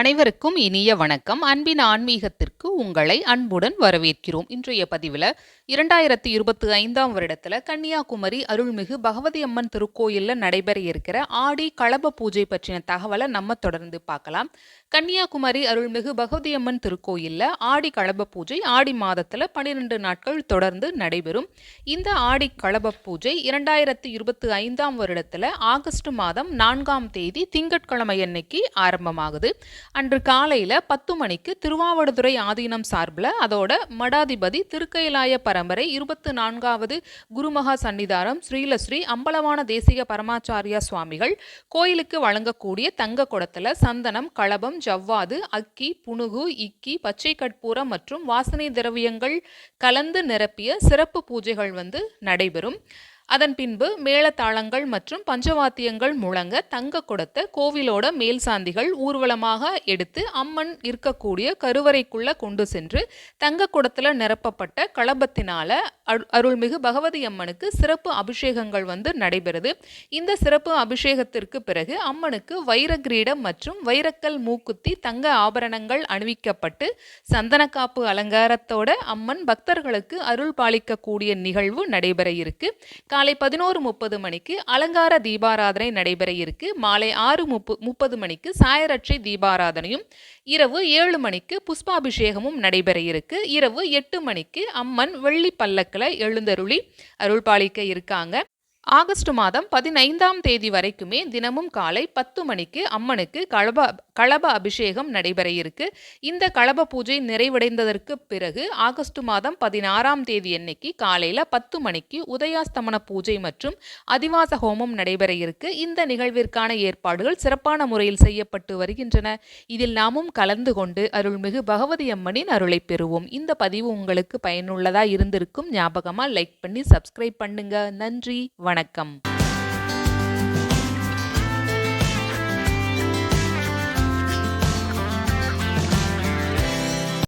அனைவருக்கும் இனிய வணக்கம். அன்பின் ஆன்மீகத்திற்கு உங்களை அன்புடன் வரவேற்கிறோம். இன்றைய பதிவில் இரண்டாயிரத்தி இருபத்தி ஐந்தாம் வருடத்தில் கன்னியாகுமரி அருள்மிகு பகவதி அம்மன் திருக்கோயிலில் நடைபெற இருக்கிற ஆடி களப பூஜை பற்றின தகவலை நம்ம தொடர்ந்து பார்க்கலாம். கன்னியாகுமரி அருள்மிகு பகவதியம்மன் திருக்கோயிலில் ஆடி களப பூஜை ஆடி மாதத்தில் பன்னிரெண்டு நாட்கள் தொடர்ந்து நடைபெறும். இந்த ஆடி களப பூஜை இரண்டாயிரத்தி இருபத்தி ஐந்தாம் வருடத்தில் ஆகஸ்ட் மாதம் நான்காம் தேதி திங்கட்கிழமை அன்னைக்கு ஆரம்பமாகுது. அன்று காலையில் பத்து மணிக்கு திருவாவடுதுறை ஆதீனம் சார்பில் அதோட மடாதிபதி திருக்கயிலாய பரம்பரை இருபத்தி நான்காவது குருமகா சன்னிதானம் ஸ்ரீலஸ்ரீ அம்பலவான தேசிக பரமாச்சாரியா சுவாமிகள் கோயிலுக்கு வழங்கக்கூடிய தங்க குடத்தில் சந்தனம் களபம் ஜவ்வாது அக்கி புனுகு இக்கி பச்சை கற்பூரம் மற்றும் வாசனை திரவியங்கள் கலந்து நிரப்பிய சிறப்பு பூஜைகள் வந்து நடைபெறும். அதன் பின்பு மேளதாளங்கள் மற்றும் பஞ்சவாத்தியங்கள் முழங்க தங்க குடத்தை கோவிலோட மேல் சாந்திகள் ஊர்வலமாக எடுத்து அம்மன் இருக்கக்கூடிய கருவறைக்குள்ள கொண்டு சென்று தங்க குடத்துல நிரப்பப்பட்ட களபத்தினால அருள்மிகு பகவதி அம்மனுக்கு சிறப்பு அபிஷேகங்கள் வந்து நடைபெறுது. இந்த சிறப்பு அபிஷேகத்திற்கு பிறகு அம்மனுக்கு வைர கிரீடம் மற்றும் வைரக்கல் மூக்குத்தி தங்க ஆபரணங்கள் அணிவிக்கப்பட்டு சந்தனக்காப்பு அலங்காரத்தோட அம்மன் பக்தர்களுக்கு அருள் பாலிக்கக்கூடிய நிகழ்வு நடைபெற இருக்கு. காலை பதினோரு முப்பது மணிக்கு அலங்கார தீபாராதனை நடைபெற இருக்கு. மாலை ஆறு முப்பு முப்பது மணிக்கு சாயரட்சை தீபாராதனையும் இரவு ஏழு மணிக்கு புஷ்பாபிஷேகமும் நடைபெற இருக்கு. இரவு எட்டு மணிக்கு அம்மன் வெள்ளி பல்லக்கில் எழுந்தருளி அருள் பாலிக்க இருக்காங்க. ஆகஸ்ட் மாதம் பதினைந்தாம் தேதி வரைக்குமே தினமும் காலை பத்து மணிக்கு அம்மனுக்கு களப களப அபிஷேகம் நடைபெற இருக்கு. இந்த களப பூஜை நிறைவடைந்ததற்கு பிறகு ஆகஸ்ட் மாதம் பதினாறாம் தேதி அன்னைக்கு காலையில் பத்து மணிக்கு உதயாஸ்தமன பூஜை மற்றும் அதிவாச ஹோமம் நடைபெற இருக்கு. இந்த நிகழ்விற்கான ஏற்பாடுகள் சிறப்பான முறையில் செய்யப்பட்டு வருகின்றன. இதில் நாமும் கலந்து கொண்டு அருள்மிகு பகவதி அம்மனின் அருளை பெறுவோம். இந்த பதிவு உங்களுக்கு பயனுள்ளதா இருந்திருக்கும் ஞாபகமா லைக் பண்ணி சப்ஸ்கிரைப் பண்ணுங்க. நன்றி வணக்கம்.